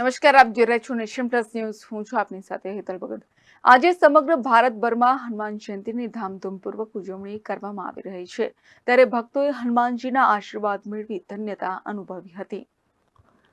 નમસ્કાર, આપ જોઈ રહ્યા છો નેશન પ્લસ ન્યૂઝ. હું છું આપની સાથે હેતલ ભગત. આજે સમગ્ર ભારતભરમાં હનુમાન જયંતિની ધામધૂમપૂર્વક ઉજવણી કરવામાં આવી રહી છે. ત્યારે ભક્તોએ હનુમાનજીના આશીર્વાદ મેળવી ધન્યતા અનુભવી હતી.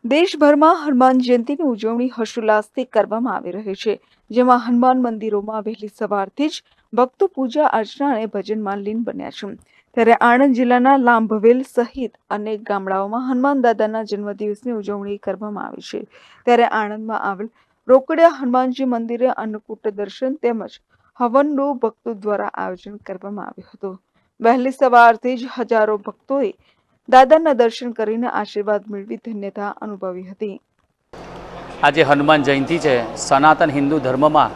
દેશભરમાં હનુમાન જયંતીની ઉજવણી હર્ષોલ્લાસથી કરવામાં આવી રહી છે. જેમાં હનુમાન મંદિરોમાં વહેલી સવારથી જ ભક્તો પૂજા અર્ચના અને ભજનમાં લીન બન્યા છે. ત્યારે આણંદ જિલ્લાના લાંભવેલ સહિત અનેક ગામડાઓમાં હનુમાન દાદાના જન્મદિવસની ઉજવણી કરવામાં આવી છે. ત્યારે આણંદમાં આવેલ રોકડિયા હનુમાનજી મંદિરે અન્નકૂટ દર્શન તેમજ હવનનું ભક્તો દ્વારા આયોજન કરવામાં આવ્યું હતું. વહેલી સવારથી જ હજારો ભક્તોએ દાદાના દર્શન કરીને આશીર્વાદ મેળવી ધન્યતા અનુભવી હતી. આજે હનુમાન જયંતિ છે. સનાતન હિન્દુ ધર્મમાં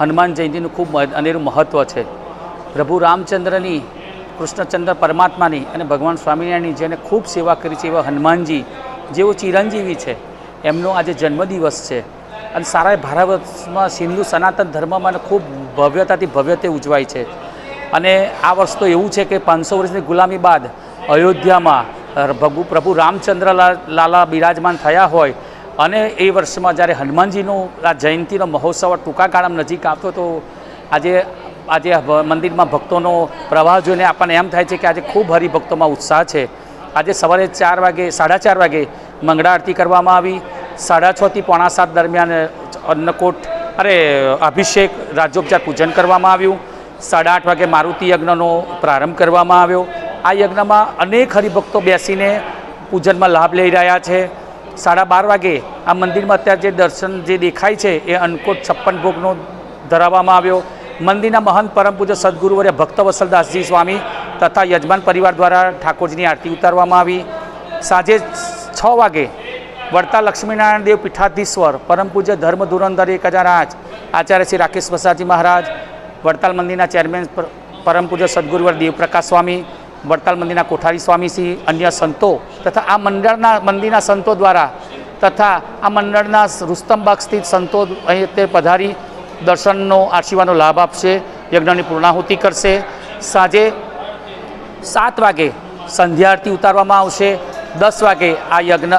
હનુમાન જયંતિનું ખૂબ અનેરું મહત્ત્વ છે. પ્રભુ રામચંદ્રની કૃષ્ણચંદ્ર પરમાત્માની અને ભગવાન સ્વામિનારાયણની જેને ખૂબ સેવા કરી છે એવા હનુમાનજી, જેઓ ચિરંજીવી છે, એમનો આજે જન્મદિવસ છે. અને સારા ભારતમાં હિન્દુ સનાતન ધર્મમાં ખૂબ ભવ્યતાથી ભવ્યતે ઉજવાય છે. અને આ વર્ષ તો એવું છે કે પાંચસો વર્ષની ગુલામી બાદ અયોધ્યામાં ભગુ પ્રભુ રામચંદ્ર લાલા બિરાજમાન થયા હોય અને એ વર્ષમાં જ્યારે હનુમાનજીનો આ જયંતિનો મહોત્સવ ટૂંકા ગાળામાં નજીક આવતો તો આજે આજે મંદિરમાં ભક્તોનો પ્રવાહ જોઈને આપણને એમ થાય છે કે આજે ખૂબ હરિભક્તોમાં ઉત્સાહ છે. આજે સવારે ચાર વાગે, સાડા ચાર વાગે મંગળા આરતી કરવામાં આવી. સાડા છથી પોણા સાત દરમિયાન અન્નકોટ અરે અભિષેક રાજોપચાર પૂજન કરવામાં આવ્યું. સાડા આઠ વાગે મારુતિ યજ્ઞનો પ્રારંભ કરવામાં આવ્યો. આ યજ્ઞમાં અનેક હરિભક્તો બેસીને પૂજનમાં લાભ લઈ રહ્યા છે. સાડા બાર વાગે આ મંદિરમાં અત્યારે જે દર્શન જે દેખાય છે એ અન્નકોટ છપ્પન ભોગનો ધરાવવામાં આવ્યો. મંદિરના મહંત પરમ પૂજ્ય સદગુરુવર્ય ભક્ત વસલદાસજી સ્વામી તથા યજમાન પરિવાર દ્વારા ઠાકોરજીની આરતી ઉતારવામાં આવી સાંજે છ વાગે વડતા લક્ષ્મીનારાયણ દેવ પીઠાધીશ્વર પરમ પૂજ્ય ધર્મ ધુરંધર એક હજાર આઠ આચાર્ય શ્રી રાકેશ પ્રસાદજી મહારાજ વડતાલ મંદિરના ચેરમેન પર- પરમ પૂજ્ય સદગુરુવર દેવપ્રકાશ સ્વામી વડતાલ મંદિરના કોઠારી સ્વામીશ્રી અન્ય સંતો તથા આ મંડળના મંદિરના સંતો દ્વારા તથા આ મંડળના રુસ્તમબાગ સ્થિત સંતો અહીં તે પધારી દર્શનનો આશીર્વાદનો લાભ આપશે, યજ્ઞની પૂર્ણાહુતિ કરશે. સાંજે સાત વાગે સંધ્યા આરતી ઉતારવામાં આવશે. દસ વાગે આ યજ્ઞ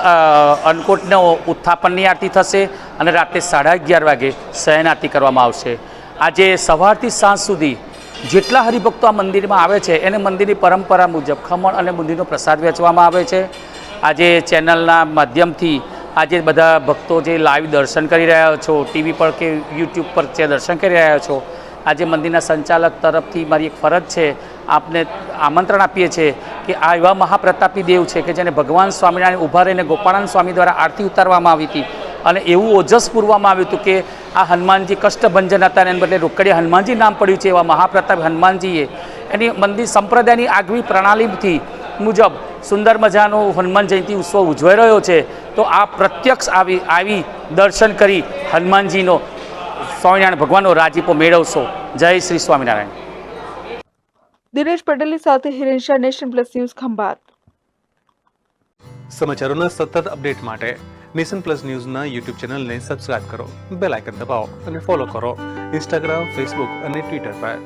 અન્નકૂટનો ઉત્થાપનની આરતી થશે અને રાત્રે સાડા અગિયાર વાગે શયન આરતી કરવામાં આવશે. આજે સવારથી સાંજ સુધી જેટલા હરિભક્તો આ મંદિરમાં આવે છે, એને મંદિરની પરંપરા મુજબ ખમણ અને બુંદીનો પ્રસાદ વેચવામાં આવે છે. આજે ચેનલના માધ્યમથી આજે બધા ભક્તો જે લાઈવ દર્શન કરી રહ્યા છો ટીવી પર કે યુટ્યુબ પર જે દર્શન કરી રહ્યા છો, આજે મંદિરના સંચાલક તરફથી મારી એક ફરજ છે, આપને આમંત્રણ આપીએ છીએ કે આ એવા મહાપ્રતાપી દેવ છે કે જેને ભગવાન સ્વામિનારાયણ ઊભા રહીને ગોપાળાનંદ સ્વામી દ્વારા આરતી ઉતારવામાં આવી હતી. અને એવું ઓજસ પૂરવામાં આવ્યું હતું કે આ હનુમાનજી કષ્ટભંજન હતા એને બદલે રોકડીએ હનુમાનજી નામ પડ્યું છે એવા મહાપ્રતાપ હનુમાનજીએ. એની મંદિર સંપ્રદાયની આગવી પ્રણાલીથી મુજબ સુંદર મજાનો હનુમાન જયંતિ ઉત્સવ ઉજવાઈ રહ્યો છે. તો આ પ્રત્યક્ષ આવી આવી દર્શન કરી હનુમાનજીનો સ્વામિનારાયણ ભગવાનનો રાજીપો મેળવશો. જય શ્રી સ્વામિનારાયણ. દિનેશ પટેલની સાથે Hiren Shah nation plus news Khambhat. સમાચારોના સતત અપડેટ માટે નેશન પ્લસ ન્યૂઝના યુટ્યુબ ચેનલને સબસ્ક્રાઇબ કરો બેલ આઇકન દબાવો અને ફોલો કરો. ઇન્સ્ટાગ્રામ ફેસબુક અને ટ્વિટર પર.